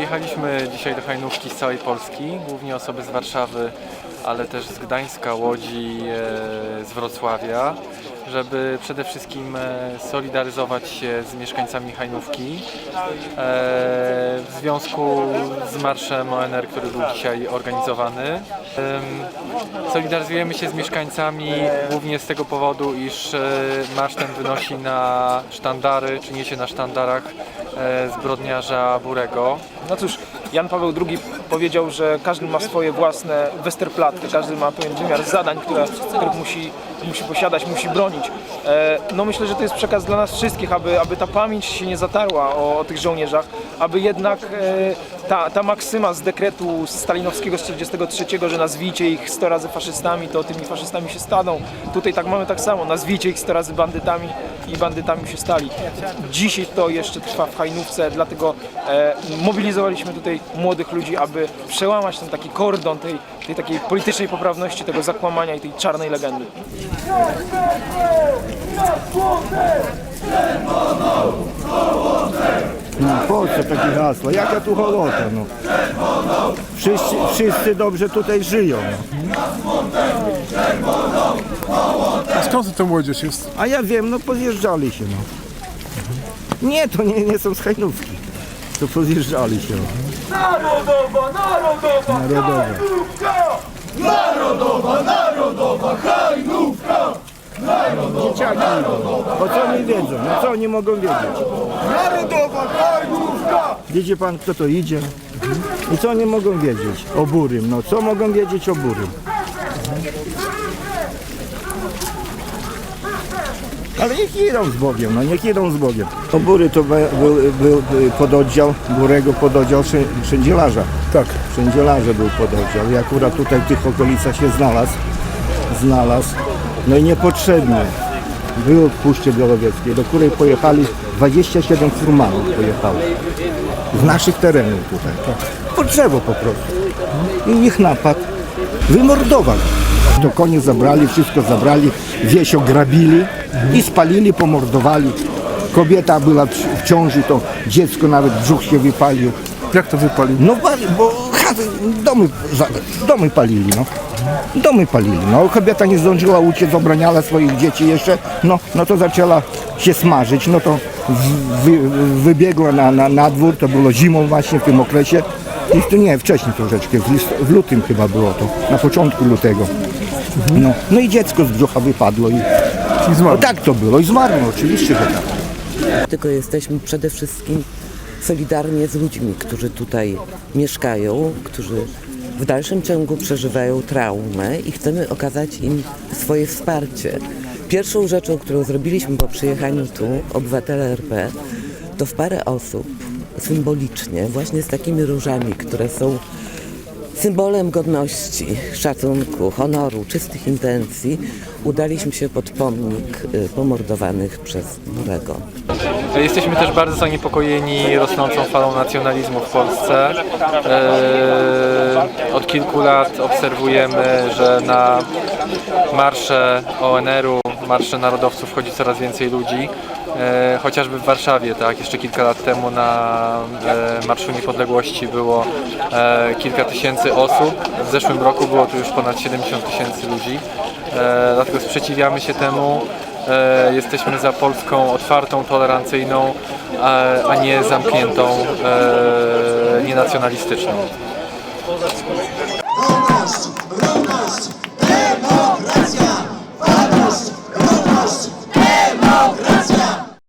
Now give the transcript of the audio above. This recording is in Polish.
Przyjechaliśmy dzisiaj do Hajnówki z całej Polski, głównie osoby z Warszawy, ale też z Gdańska, Łodzi, e, z Wrocławia, żeby przede wszystkim e, solidaryzować się z mieszkańcami Hajnówki e, w związku z marszem ONR, który był dzisiaj organizowany. Em, Solidaryzujemy się z mieszkańcami głównie z tego powodu, iż marsz ten wynosi na sztandary, czy niesie na sztandarach zbrodniarza Burego. No cóż, Jan Paweł II powiedział, że każdy ma swoje własne Westerplatte, każdy ma pewien wymiar zadań, które, których musi, musi posiadać, musi bronić. E, no myślę, że to jest przekaz dla nas wszystkich, aby, aby ta pamięć się nie zatarła o, o tych żołnierzach, aby jednak e, ta, ta maksyma z dekretu stalinowskiego z 1943, że nazwijcie ich 100 razy faszystami, to tymi faszystami się staną. Tutaj tak mamy tak samo, nazwijcie ich 100 razy bandytami i bandytami się stali. Dzisiaj to jeszcze trwa w Hajnówce, dlatego e, mobilizowaliśmy tutaj młodych ludzi, aby przełamać ten taki kordon tej, tej takiej politycznej poprawności, tego zakłamania i tej czarnej legendy. No po co takie hasła? Jaka tu hołota, no? Wszyscy, wszyscy dobrze tutaj żyją. No. A skąd to młodzież jest? A ja wiem, no pozjeżdżali się, no. Nie, to nie, nie są z Hajnówki. To pozjeżdżali się. No. Narodowa, narodowa, Narodowa. Narodowa, narodowa hajnówka! Dzieciaki, bo co oni wiedzą? No co oni mogą wiedzieć? Narodowa hajnówka! Widzi pan, kto to idzie? I co oni mogą wiedzieć o Burym? No co mogą wiedzieć o Burym? Ale niech idą z Bogiem, no niech idą z Bogiem. O Bury to be- był, był pododdział, Burego pododdział Szędzielarza. Tak. Szędzielarza był pododdział i akurat tutaj w tych okolicach się znalazł. Znalazł. No i niepotrzebnie. Był w Puszczy Białowieckiej, do której pojechali 27 furmanów pojechało. Z naszych terenów tutaj. Po drzewo po prostu. I ich napadł. Wymordował. To konie zabrali, wszystko zabrali, wieś ograbili i spalili, pomordowali. Kobieta była w ciąży, to dziecko nawet brzuch się wypalił. Jak to wypalił? No pali, bo chaty, domy, za- domy palili, no. Domy palili, no. Kobieta nie zdążyła uciec, obraniała swoich dzieci jeszcze, no, no to zaczęła się smażyć, no to w- wy, wybiegła na, na, na dwór, to było zimą właśnie w tym okresie. I to nie, wcześniej troszeczkę, w, list, w lutym chyba było to, na początku lutego. No, no i dziecko z brzucha wypadło i I no zmarł. tak to było i zmarło, oczywiście, że tak. tylko jesteśmy przede wszystkim solidarnie z ludźmi, którzy tutaj mieszkają, którzy w dalszym ciągu przeżywają traumę i chcemy okazać im swoje wsparcie. Pierwszą rzeczą, którą zrobiliśmy po przyjechaniu tu, obywatele RP, to w parę osób symbolicznie, właśnie z takimi różami, które są Symbolem godności, szacunku, honoru, czystych intencji udaliśmy się pod pomnik y, pomordowanych przez Burego. Jesteśmy też bardzo zaniepokojeni rosnącą falą nacjonalizmu w Polsce. E, Od kilku lat obserwujemy, że na marsze ONR-u, marsze narodowców wchodzi coraz więcej ludzi. E, Chociażby w Warszawie, tak, jeszcze kilka lat temu na e, Marszu Niepodległości było e, kilka tysięcy osób. W zeszłym roku było tu już ponad 70 tysięcy ludzi. E, Dlatego sprzeciwiamy się temu. E, Jesteśmy za Polską otwartą, tolerancyjną, a, a nie zamkniętą, e, nienacjonalistyczną.